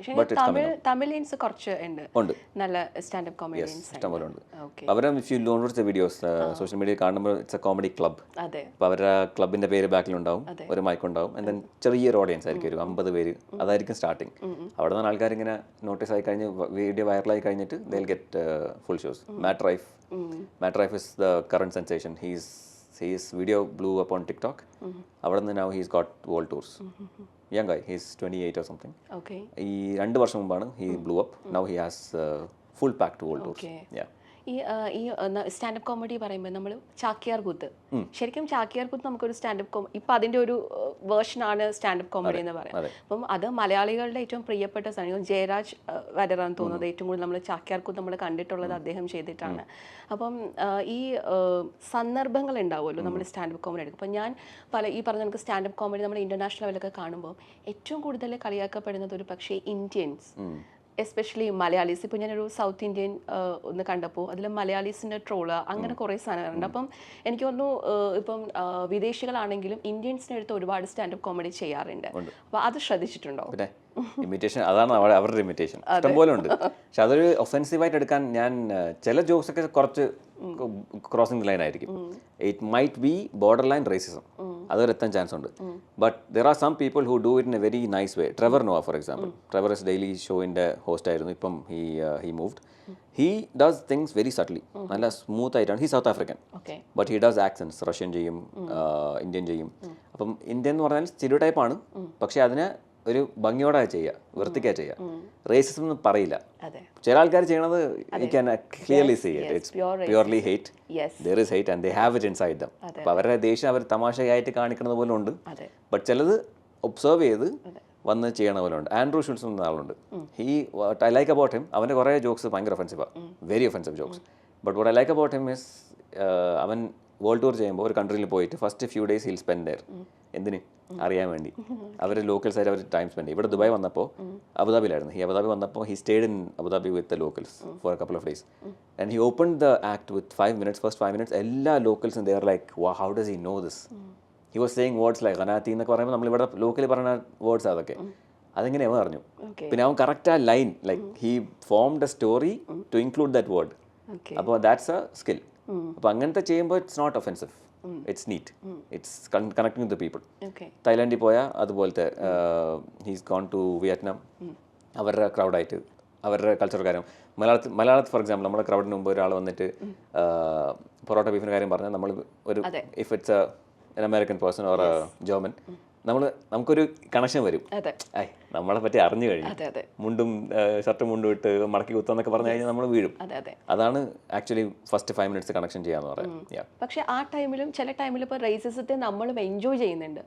പക്ഷേ തമിഴ് തമിഴിയൻസ് കുറച്ച് ഉണ്ട്. നല്ല സ്റ്റാൻഡപ്പ് കോമഡിയൻസ് ഇഷ്ടംപോലെ ഉണ്ട്. അവരെ if you loan videos social media കാണുമ്പോൾ ഇറ്റ്സ് എ കോമഡി ക്ലബ് അപ്പോൾ അവരുടെ ക്ലബിന്റെ പേര് ബാക്കിലുണ്ടാവും. ഒരു മൈക്ക് ഉണ്ടാവും. And then ചെറിയൊരു ഓഡിയൻസ് ആയിരിക്കും. ഒരു അമ്പത് പേര്. അതായിരിക്കും സ്റ്റാർട്ടിങ് അവിടെ നിന്ന് ആൾക്കാർ ഇങ്ങനെ നോട്ടീസ് ആയി കഴിഞ്ഞ് വീഡിയോ വൈറലായി കഴിഞ്ഞിട്ട് ദൽ get full shows Matt Rife Matt Rife is the current sensation he's he's video blew up on TikTok അവിടെ നിന്ന് now he's got world tours young guy he's twenty eight or something ഈ രണ്ട് വർഷം മുമ്പാണ് he blew up now he has full pack to world tours yeah ഈ ഈ standup comedy പറയുമ്പോൾ നമ്മൾ ചാക്യാർ കൂത്ത്. ശരിക്കും ചാക്യാർ കൂത്ത് നമുക്കൊരു സ്റ്റാൻഡപ്പ് കോമഡി ഇപ്പം അതിന്റെ ഒരു വേർഷനാണ് സ്റ്റാൻഡപ്പ് കോമഡി എന്ന് പറയുന്നത് അപ്പം അത് മലയാളികളുടെ ഏറ്റവും പ്രിയപ്പെട്ട സാധനം ജയരാജ് വരറാന്ന് തോന്നുന്നത്. ഏറ്റവും കൂടുതൽ നമ്മൾ ചാക്യാർ കൂത്ത് നമ്മൾ കണ്ടിട്ടുള്ളത് അദ്ദേഹം ചെയ്തിട്ടാണ്. അപ്പം ഈ സന്ദർഭങ്ങൾ ഉണ്ടാവുമല്ലോ നമ്മൾ സ്റ്റാൻഡപ്പ് കോമഡി എടുക്കും അപ്പം ഞാൻ പല ഈ പറഞ്ഞ നമുക്ക് സ്റ്റാൻഡപ്പ് കോമഡി നമ്മൾ ഇന്റർനാഷണൽ ലെവലൊക്കെ കാണുമ്പോൾ ഏറ്റവും കൂടുതൽ കളിയാക്കപ്പെടുന്നത് ഒരു പക്ഷേ ഇന്ത്യൻസ്. എസ്പെഷ്യലി മലയാളീസ്. ഇപ്പോൾ ഞാനൊരു സൗത്ത് ഇന്ത്യൻ ഒന്ന് കണ്ടപ്പോൾ അതിൽ മലയാളീസിന്റെ ട്രോൾ അങ്ങനെ കുറേ സാധനങ്ങളുണ്ട് അപ്പം എനിക്ക് തോന്നുന്നു ഇപ്പം വിദേശികളാണെങ്കിലും ഇന്ത്യൻസിന്റെ അടുത്ത് ഒരുപാട് സ്റ്റാൻഡപ്പ് കോമഡി ചെയ്യാറുണ്ട്. അപ്പോൾ അത് ശ്രദ്ധിച്ചിട്ടുണ്ടോ? പിന്നെ ഇമിറ്റേഷൻ അതാണ് അവ- അവരുടെ ഇമിറ്റേഷൻ ഇഷ്ടംപോലെ ഉണ്ട്. പക്ഷെ അതൊരു ഒഫെൻസീവായിട്ട് എടുക്കാൻ ഞാൻ ചില ജോക്സ് ഒക്കെ കുറച്ച് ക്രോസിംഗ് ലൈൻ ആയിരിക്കും. It might be borderline racism അതൊരു എത്താൻ ചാൻസ് ഉണ്ട് but there are some people who do it in a very nice way Trevor Noah for example Trevor is Daily ഷോയിന്റെ host ആയിരുന്നു. ഇപ്പം he he moved he does things very subtly നല്ല smooth ആയിട്ടാണ്. He South African but he does accents Russian ചെയ്യും Indian ചെയ്യും. അപ്പം Indian എന്ന് പറഞ്ഞാൽ stereo ടൈപ്പാണ് പക്ഷെ അതിനെ ഒരു ഭംഗിയോടെ ചെയ്യുക വൃത്തിക്കാ ചെയ്യുക റേസിസം എന്ന് പറയില്ല. ചില ആൾക്കാർ ചെയ്യണത് you can clearly see it it's purely yes there is and they have it inside them അപ്പോൾ അവരുടെ ദേഷ്യം അവർ തമാശയായിട്ട് കാണിക്കുന്നത് പോലെ ഉണ്ട്. ബട്ട് ചിലത് ഒബ്സർവ് ചെയ്ത് വന്ന് ചെയ്യണ പോലെ ഉണ്ട്. ആൻഡ്രൂ ഷുൾസ് എന്ന ആളുണ്ട്. He I like about him അവന്റെ കുറേ ജോക്സ് ഭയങ്കര ഒഫൻസീവാണ് very offensive jokes but what I like about him is അവൻ വേൾഡ് ടൂർ ചെയ്യുമ്പോൾ ഒരു കൺട്രിയിൽ പോയിട്ട് first few days he'll spend there എന്തിന്? അറിയാൻ വേണ്ടി. അവർ ലോക്കൽസ് ആയിട്ട് അവർ ടൈം സ്പെൻഡ് ചെയ്യും. ഇവിടെ ദുബായ് വന്നപ്പോൾ അബുദാബിയിലായിരുന്നു. ഈ അബുദാബി വന്നപ്പോൾ he stayed in Abu Dhabi with the locals for a couple of days and he open the act with five minutes first five minutes എല്ലാ ലോക്കൽസും there like wow how does he know this he was saying words like അനാത്തി എന്നൊക്കെ പറയുമ്പോൾ നമ്മൾ ഇവിടെ locally പറയുന്ന words അതൊക്കെ. അതെങ്ങനെ അവൻ അറിഞ്ഞു. പിന്നെ അവൻ കറക്റ്റ് ആ line like he form the story to include that word അപ്പോൾ ദാറ്റ്സ് എ സ്കിൽ അപ്പോൾ അങ്ങനത്തെ ചെയ്യുമ്പോൾ it's not offensive it's neat it's connecting with people തായ്ലാൻഡിൽ പോയാൽ അതുപോലത്തെ ഹീസ് ഗോൺ ടു വിയറ്റ്നാം അവരുടെ ക്രൗഡായിട്ട് അവരുടെ കൾച്ചർ കാര്യം. മലയാളത്തിൽ മലയാളത്തിൽ ഫോർ എക്സാമ്പിൾ നമ്മുടെ ക്രൗഡിന് മുമ്പ് ഒരാൾ വന്നിട്ട് പൊറോട്ട ബീഫിന്റെ കാര്യം പറഞ്ഞാൽ നമ്മൾ ഒരു if it's an American person or German നമ്മൾ നമുക്കൊരു കണക്ഷൻ വരും. നമ്മളെ പറ്റി അറിഞ്ഞു കഴിഞ്ഞു. മുണ്ടും ഷർട്ടും മുണ്ടും ഇട്ട് മടക്കി കുത്താന്നൊക്കെ പറഞ്ഞു കഴിഞ്ഞാൽ നമ്മൾ വീഴും. അതെ അതെ. അതാണ് actually first five minutes connection ചെയ്യാന്ന് പറയാം. പക്ഷെ ആ ടൈമിലും ചില ടൈമിലും ഇപ്പൊ റേസിസത്തെ നമ്മളും എൻജോയ് ചെയ്യുന്നുണ്ട്.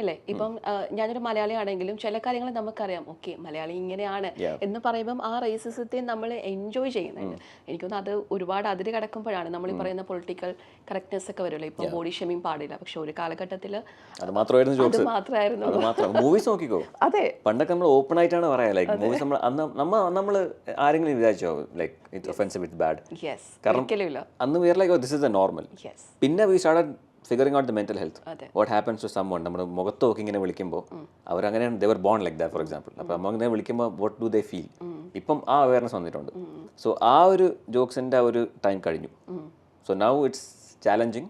അല്ലേ ഇപ്പം ഞാനൊരു മലയാളി ആണെങ്കിലും ചില കാര്യങ്ങൾ നമുക്കറിയാം. ഓക്കെ മലയാളി ഇങ്ങനെയാണ് എന്ന് പറയുമ്പം ആ റേസിസത്തെ നമ്മൾ എൻജോയ് ചെയ്യുന്നുണ്ട്. എനിക്കൊന്ന് അത് ഒരുപാട് അതിര് കടക്കുമ്പോഴാണ് നമ്മൾ ഈ പറയുന്ന പൊളിറ്റിക്കൽ കറക്റ്റ്നെസ് ഒക്കെ വരുമല്ലോ. ഇപ്പം ബോഡി ഷെമിങ് പാടില്ല. പക്ഷെ ഒരു കാലഘട്ടത്തിൽ അത് മാത്രമായിരുന്നു അത് മാത്രമായിരുന്നു. മൂവീസ് നോക്കിക്കോ. അതെ. പണ്ടൊക്കെ നമ്മൾ ഓപ്പൺ ആയിട്ടാണ് പറയാ. ലൈക്ക് മൂവീസ് നമ്മൾ അന്ന് നമ്മ നമ്മൾ ആരെങ്കിലും വിചാരിച്ചോ like it offensive it bad കാരണം- അന്ന് we're like this is a normal പിന്നെ we start figuring out the mental health what happens to someone നമ്മുടെ മുഖത്ത് നോക്കി ഇങ്ങനെ വിളിക്കുമ്പോൾ അവരങ്ങനെയാണ് they were born like that for example അപ്പോൾ നമ്മൾ അങ്ങനെ വിളിക്കുമ്പോൾ വാട്ട് ഡു ദേ ഫീൽ ഇപ്പം ആ അവയർനെസ് വന്നിട്ടുണ്ട്. സോ ആ ഒരു ജോക്സിന്റെ ഒരു ടൈം കഴിഞ്ഞു. So now it's challenging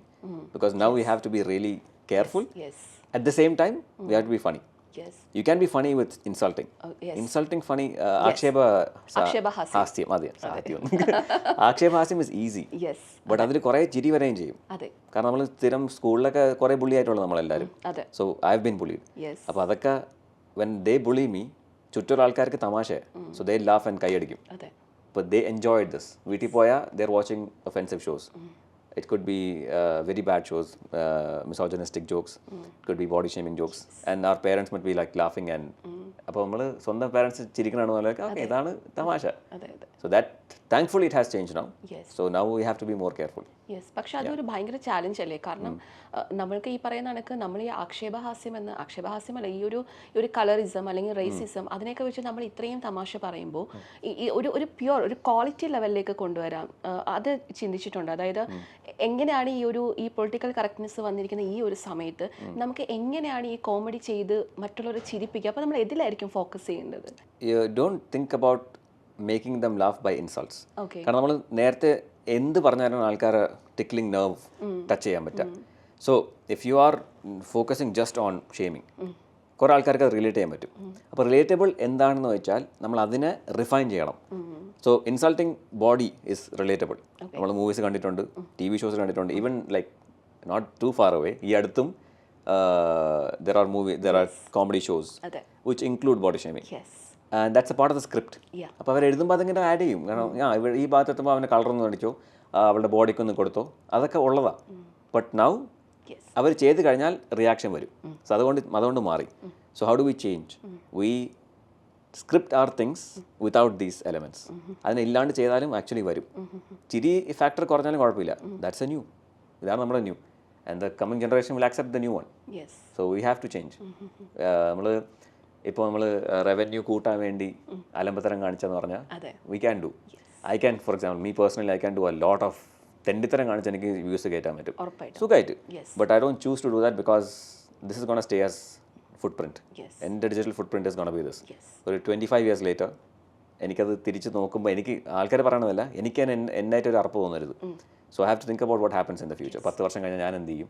because now we have to be really careful at the same time we have to be funny yes you can be funny with insulting insulting funny ആക്ഷേപ ഹാസ്യം അതെ സാഹിത്യം. ആക്ഷേപഹാസ്യം is easy but അതിൽ കുറേ ചിരി വരെയും ചെയ്യും. കാരണം നമ്മൾ സ്ഥിരം സ്കൂളിലൊക്കെ കുറേ ബുള്ളി ആയിട്ടുള്ള നമ്മളെല്ലാവരും so I have been bullied അപ്പോൾ അതൊക്കെ വെൻ ദേ ബുള്ളി മീ ചുറ്റുള്ള ആൾക്കാർക്ക് തമാശ. സോ ദേ ലാഫ് ആൻഡ് കൈയടിക്കും. അപ്പോൾ ദേ എൻജോയ്ഡ് ദിസ് വീട്ടിൽ പോയാൽ they are watching offensive shows it could be very bad shows misogynistic jokes could be body shaming jokes and are parents might be like ലാഫിങ് and അപ്പോൾ നമ്മൾ സ്വന്തം parents ചിരിക്കണ പോലെ okay ഇതാണ് തമാശ അതെ അതെ so that Thankfully it has change now so now we have to be more careful yes പക്ഷെ അതൊരു ഭയങ്കര ചാലഞ്ച് അല്ലേ? കാരണം അഹ്, നമ്മൾക്ക് ഈ പറയുന്ന കണക്ക് നമ്മൾ ഈ ആക്ഷേപഹാസ്യം എന്ന് ആക്ഷേപഹാസ്യം അല്ല ഈ ഒരു ഒരു കളറിസം അല്ലെങ്കിൽ റേസിസം അതിനെയൊക്കെ വെച്ച് നമ്മൾ ഇത്രയും തമാശ പറയുമ്പോൾ ഈ ഈ ഒരു ഒരു പ്യുവർ ഒരു ക്വാളിറ്റി ലെവലിലേക്ക് കൊണ്ടുവരാം. അത് ചിന്തിച്ചിട്ടുണ്ട്. അതായത് എങ്ങനെയാണ് ഈ ഒരു ഈ പൊളിറ്റിക്കൽ കറക്റ്റ്നെസ് വന്നിരിക്കുന്ന ഈ ഒരു സമയത്ത് നമുക്ക് എങ്ങനെയാണ് ഈ കോമഡി ചെയ്ത് മറ്റുള്ളവരെ ചിരിപ്പിക്കുക? അപ്പോൾ നമ്മൾ എതിലായിരിക്കും ഫോക്കസ് ചെയ്യേണ്ടത്. Don't think about making them laugh by insults കാരണം നമ്മൾ നേരത്തെ എന്ത് പറഞ്ഞാലും ആൾക്കാർ ടിക്ലിംഗ് നെർവ് ടച്ച് ചെയ്യാൻ പറ്റുക. So if you are focusing just on shaming കുറേ ആൾക്കാർക്ക് അത് റിലേറ്റ് ചെയ്യാൻ പറ്റും. അപ്പോൾ റിലേറ്റബിൾ എന്താണെന്ന് വെച്ചാൽ നമ്മൾ അതിനെ റിഫൈൻ ചെയ്യണം. So insulting body is relatable നമ്മൾ മൂവീസ് കണ്ടിട്ടുണ്ട് ടി വി ഷോസ് കണ്ടിട്ടുണ്ട് even like not too far away ഈ അടുത്തും there are movie there are comedy shows which include body shaming that's a part of the script Yeah. അപ്പോൾ അവർ എഴുതുമ്പോൾ അതിങ്ങനെ add ചെയ്യും. കാരണം ആ ഇവർ ഈ ഭാഗത്ത് എത്തുമ്പോൾ അവന്റെ കളറൊന്ന് അടിച്ചോ അവളുടെ ബോഡിക്കൊന്ന് കൊടുത്തോ. അതൊക്കെ ഉള്ളതാണ് ബട്ട് നൗ അവർ ചെയ്ത് കഴിഞ്ഞാൽ റിയാക്ഷൻ വരും. സോ അതുകൊണ്ട് അതുകൊണ്ട് മാറി. So how do we change we script or things without these elements അതിനെ ഇല്ലാണ്ട് ചെയ്താലും ആക്ച്വലി വരും. ചിരി ഫാക്ടർ കുറഞ്ഞാലും കുഴപ്പമില്ല. ദാറ്റ്സ് എ ന്യൂ ഇതാണ് നമ്മുടെ new and the coming generation will accept the new one so we have to change നമ്മൾ ഇപ്പോൾ നമ്മൾ റവന്യൂ കൂട്ടാൻ വേണ്ടി അലമ്പത്തരം കാണിച്ചെന്ന് പറഞ്ഞാൽ we can do I can for example me personally I can do a lot of തെണ്ടിത്തരം കാണിച്ച് എനിക്ക് വ്യൂസ് കയറ്റാൻ പറ്റും. സുഖമായിട്ട്. But I don't choose to do that because this is gonna stay as footprint എന്റെ digital footprint is gonna be this ഒരു twenty five years later എനിക്കത് തിരിച്ച് നോക്കുമ്പോൾ എനിക്ക് ആൾക്കാർ പറയണതല്ല എനിക്ക് എന്നായിട്ട് ഒരു അറപ്പ് തോന്നരുത്. So I have to think about what happens in the future പത്ത് വർഷം കഴിഞ്ഞാൽ ഞാൻ എന്ത് ചെയ്യും?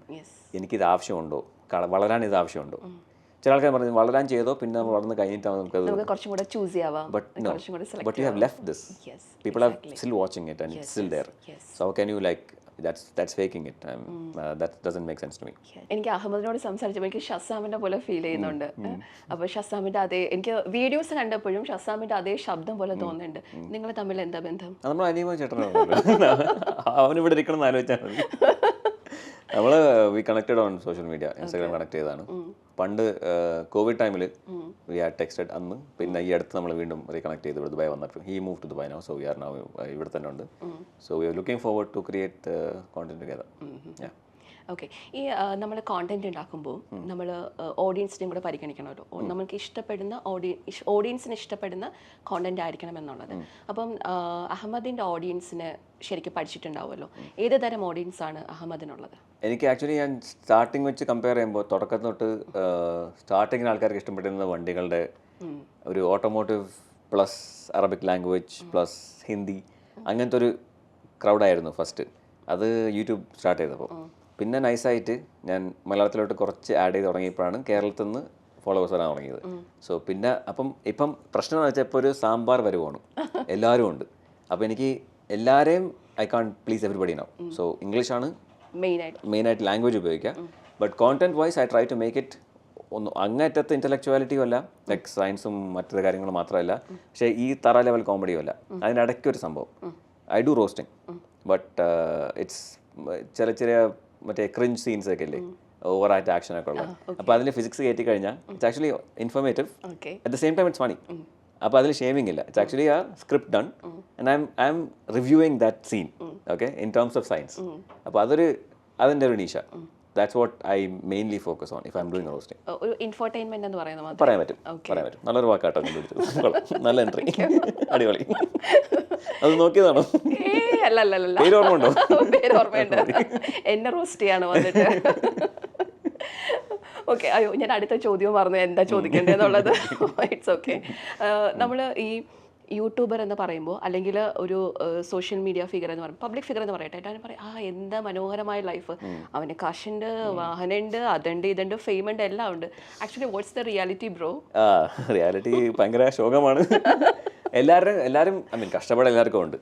എനിക്കിത് ആവശ്യമുണ്ടോ? വളരാൻ ഇത് ആവശ്യമുണ്ടോ? ചില ആൾക്കാർ പറഞ്ഞു വളരാൻ ചെയ്തോ പിന്നെ നമ്മൾ വളർന്ന് കഴിഞ്ഞിട്ടാണ് നമുക്കത് നമുക്ക് കുറച്ചും കൂടെ choose ചെയ്യാവാം. But no you have left this people people are still watching it and it's still there. You so how can you like that's that's faking it. That doesn't make sense to me. എനിക്ക് അഹമ്മദിനോട് സംസാരിച്ചപ്പോൾ എനിക്ക് ഷസാമിന്റെ പോലെ feel ചെയ്യുന്നുണ്ട്. അപ്പോൾ ഷസാമിന്റെ അതേ എനിക്ക് വീഡിയോസ് കണ്ടപ്പോഴും ഷസാമിന്റെ അതേ ശബ്ദം പോലെ തോന്നുന്നുണ്ട്. നിങ്ങൾ തമ്മിൽ എന്താ ബന്ധം? നമ്മൾ അനിയമ ചേട്ടനാണ്? അവൻ ഇവിടെ ഇരിക്കണം എന്ന് ആലോചിച്ചാൽ നമ്മൾ we connected on social media Instagram connect ചെയ്തതാണ്. പണ്ട് കോവിഡ് ടൈമിൽ വി ആർ ടെക്സ്റ്റഡ് അന്ന്. പിന്നെ ഈ അടുത്ത് നമ്മൾ വീണ്ടും റീകണക്ട് ചെയ്ത് ദുബായ് വന്നപ്പോൾ he move to Dubai no so we are now ഇവിടെ തന്നെ ഉണ്ട്. So we are looking forward to create content together okay ഈ നമ്മൾ കോണ്ടന്റ് ഉണ്ടാക്കുമ്പോൾ നമ്മൾ ഓഡിയൻസിനെയും കൂടെ പരിഗണിക്കണമല്ലോ നമുക്ക് ഇഷ്ടപ്പെടുന്ന ഓഡിയൻ ഓഡിയൻസിന് ഇഷ്ടപ്പെടുന്ന കോണ്ടന്റ് ആയിരിക്കണം എന്നുള്ളത്. അപ്പം അഹമ്മദിന്റെ ഓഡിയൻസിന് ശരിക്കും പഠിച്ചിട്ടുണ്ടാവുമല്ലോ. ഏത് തരം ഓഡിയൻസ് ആണ് അഹമ്മദിനുള്ളത്? എനിക്ക് ആക്ച്വലി ഞാൻ സ്റ്റാർട്ടിങ് വെച്ച് കമ്പയർ ചെയ്യുമ്പോൾ തുടക്കം തൊട്ട് സ്റ്റാർട്ടിങ്ങിന് ആൾക്കാർക്ക് ഇഷ്ടപ്പെട്ടിരുന്ന വണ്ടികളുടെ ഒരു automotive plus Arabic language plus Hindi അങ്ങനത്തെ ഒരു ക്രൗഡായിരുന്നു ഫസ്റ്റ് അത് യൂട്യൂബ് സ്റ്റാർട്ട് ചെയ്തപ്പോൾ പിന്നെ നൈസായിട്ട് ഞാൻ മലയാളത്തിലോട്ട് കുറച്ച് ആഡ് ചെയ്ത് തുടങ്ങിയപ്പോഴാണ് കേരളത്തിൽ നിന്ന് ഫോളോവേഴ്സ് വരാൻ തുടങ്ങിയത്. സോ പിന്നെ അപ്പം ഇപ്പം പ്രശ്നം എന്ന് വെച്ചാൽ ഇപ്പോൾ ഒരു സാമ്പാർ വരുവാണ് എല്ലാവരും ഉണ്ട്. അപ്പോൾ എനിക്ക് എല്ലാവരെയും I can please everybody no so ഇംഗ്ലീഷാണ് മെയിനായിട്ട് മെയിനായിട്ട് ലാംഗ്വേജ് ഉപയോഗിക്കുക. But content wise I try to make it ഒന്ന് അങ്ങേറ്റത്തെ ഇന്റലക്ച്വാലിറ്റിയും അല്ല ലൈക്ക് സയൻസും മറ്റു കാര്യങ്ങളും മാത്രമല്ല. പക്ഷേ ഈ തറ ലെവൽ കോമഡിയും അല്ല. അതിനിടയ്ക്ക് ഒരു സംഭവം. I do roasting but it's ചില ചെറിയ മറ്റേ ക്രിഞ്ച് സീൻസ് ഒക്കെ ഇല്ലേ ഓവർ ആയിട്ട് ആക്ഷൻ ഒക്കെ ഉള്ളത് അപ്പോൾ അതിൽ ഫിസിക്സ് കയറ്റി കഴിഞ്ഞാൽ it's actually informative at the same time it's funny അപ്പോൾ അതിൽ ഷേമിംഗ് ഇല്ല. ഇറ്റ്സ് ആക്ച്വലി ആ script done and I'm I'm reviewing that scene okay in terms of science അപ്പോൾ അതൊരു അതിന്റെ ഒരു niche that's what I mainly focus on if I'm doing roasting ഒരു ഇൻഫോർടൈൻമെന്റ് എന്ന് പറയുന്നത് പറയാൻ പറ്റും. പറയാൻ പറ്റും. നല്ലൊരു വാക്കാട്ടോ. നല്ല എൻട്രി അടിപൊളി. അത് നോക്കിയതാണോ? അല്ല അല്ല അല്ല പേര് ഓർമ്മ പേര് ഓർമ്മയുണ്ട് എന്നെ റോസ്റ്റ് ചെയ്യാണ് വന്നിട്ട്? ഓക്കെ അയ്യോ ഞാൻ അടുത്ത ചോദ്യം പറഞ്ഞു എന്താ ചോദിക്കേണ്ടതെന്നുള്ളത്? ഇറ്റ്സ് ഓക്കെ നമ്മൾ ഈ യൂട്യൂബർ എന്ന് പറയുമ്പോൾ അല്ലെങ്കിൽ ഒരു സോഷ്യൽ മീഡിയ ഫിഗർ എന്ന് പറയും പബ്ലിക് ഫിഗർ എന്ന് പറയട്ടെ എല്ലാവരും പറയും ആ എന്താ മനോഹരമായ ലൈഫ് അവന് കാശുണ്ട് വാഹനമുണ്ട് അതുണ്ട് ഇതുണ്ട് ഫെയിം ഉണ്ട് എല്ലാം ഉണ്ട്. Actually what's the reality bro reality ഭയങ്കര ശോകമാണ്. എല്ലാവരും എല്ലാവരും ഐ മീൻ കഷ്ടപ്പെടാൻ എല്ലാവർക്കും ഉണ്ട്.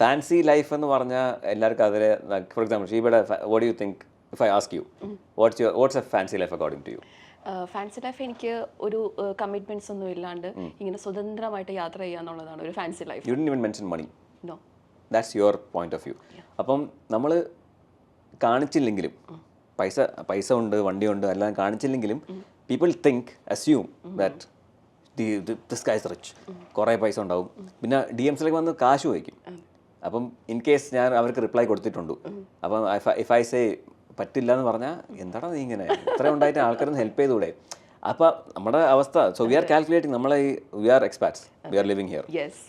ഫാൻസി ലൈഫ് എന്ന് പറഞ്ഞാൽ എല്ലാവർക്കും അതിലെ for example ഷീബയുടെ what you think if I ask you what's your what's a fancy life according to you fancy life എനിക്ക് ഒരു കമ്മിറ്റ്മെന്റ്സ് ഒന്നും ഇല്ലാണ്ട് ഇങ്ങനെ സ്വതന്ത്രമായിട്ട് യാത്ര ചെയ്യുക എന്നുള്ളതാണ് ഒരു fancy life you didn't even mention money no that's your point of view അപ്പം നമ്മൾ കാണിച്ചില്ലെങ്കിലും പൈസ പൈസ ഉണ്ട് വണ്ടിയുണ്ട് എല്ലാം കാണിച്ചില്ലെങ്കിലും people think assume that this guys rich. കുറേ പൈസ ഉണ്ടാവും. പിന്നെ ഡി എംസിലേക്ക് വന്ന് കാശ് ചോദിക്കും. അപ്പം ഇൻ കേസ് ഞാൻ അവർക്ക് റിപ്ലൈ കൊടുത്തിട്ടുണ്ട്. അപ്പം ഇഫ് ഐ സേ പറ്റില്ല എന്ന് പറഞ്ഞാൽ എന്താടാ നീ ഇങ്ങനെ? ഇത്ര ഉണ്ടായിട്ട് ആൾക്കാരൊന്ന് ഹെൽപ്പ് ചെയ്തുകൂടെ? അപ്പോൾ നമ്മുടെ അവസ്ഥ സോ വി ആർ കാൽക്കുലേറ്റിംഗ് നമ്മളെ we are expats we are living here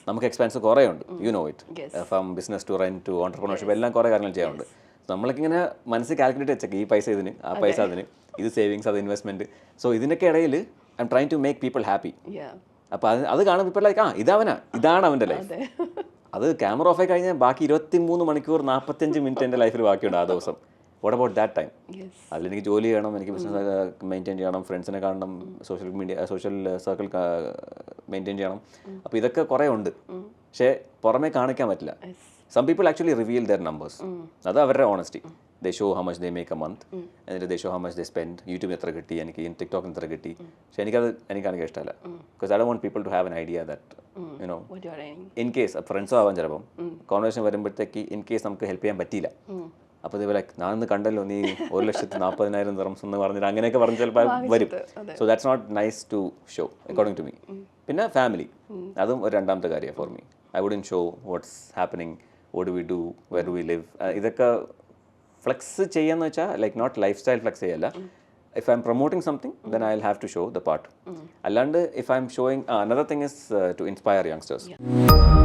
നമുക്ക് എക്സ്പെൻസ് കുറേ ഉണ്ട് you know. It from business to rent to entrepreneurship എല്ലാം കുറേ കാര്യങ്ങൾ ചെയ്യാറുണ്ട്. നമ്മൾക്ക് ഇങ്ങനെ മനസ്സിൽ കാൽക്കുലേറ്റ് വെച്ചേക്ക് ഈ പൈസ ഇതിന് ആ പൈസ അതിന്. ഇത് സേവിങ്സ് അത് ഇൻവെസ്റ്റ്മെന്റ് സോ ഇതിനൊക്കെ ഇടയിൽ I'm trying to make people happy. അപ്പോൾ അത് അത് കാണുമ്പോൾ ഇപ്പോൾ ലൈക്ക് ആ ഇതവനാ ഇതാണ് അവന്റെ ലൈഫ് അത്. ക്യാമറ ഓഫ് ആയി കഴിഞ്ഞാൽ ബാക്കി ഇരുപത്തി മൂന്ന് മണിക്കൂർ നാൽപ്പത്തഞ്ച് മിനിറ്റ് എന്റെ ലൈഫിൽ ബാക്കിയുണ്ട് ആ ദിവസം. What about that time Yes. അതിലെനിക്ക് ജോലി ചെയ്യണം എനിക്ക് ബിസിനസ് മെയിന്റെയിൻ ചെയ്യണം ഫ്രണ്ട്സിനെ കാണണം social media social circle maintain ചെയ്യണം. അപ്പോൾ ഇതൊക്കെ കുറേ ഉണ്ട്. പക്ഷേ പുറമേ കാണിക്കാൻ പറ്റില്ല. Some people actually reveal their numbers അത് അവരുടെ honesty they show how much they make a month എന്നിട്ട് they show how much they spend യൂട്യൂബിൽ എത്ര കിട്ടി? എനിക്ക് ടിക്ടോക്കിന് എത്ര കിട്ടി? പക്ഷെ എനിക്കത് എനിക്കാണെങ്കിൽ ഇഷ്ടമല്ല. Because I do want people to have an idea that you know What you are earning. In case ഫ്രണ്ട്സോ ആവാൻ ചിലപ്പം. കോൺവേഴ്സൺ വരുമ്പോഴത്തേക്ക് ഇൻ കേസ് നമുക്ക് ഹെൽപ്പ് ചെയ്യാൻ പറ്റിയില്ല. അപ്പോൾ ഇതേപോലെ ഞാൻ ഇന്ന് കണ്ടല്ലോ നീ ഒരു ലക്ഷത്തി നാൽപ്പതിനായിരം ദിറംസ് എന്ന് പറഞ്ഞിട്ട് അങ്ങനെയൊക്കെ പറഞ്ഞ് ചിലപ്പോൾ വരും. So that's not nice to show according to me പിന്നെ ഫാമിലി അതും ഒരു രണ്ടാമത്തെ കാര്യമാണ് for me I wouldn't show what's happening what we do where we live ഇതൊക്കെ ഫ്ലെക്സ് ചെയ്യാന്ന് വെച്ചാൽ like not lifestyle flex ചെയ്യല്ല if I'm promoting something then I will have to show the part അല്ലാണ്ട് if I'm showing another thing is to inspire youngsters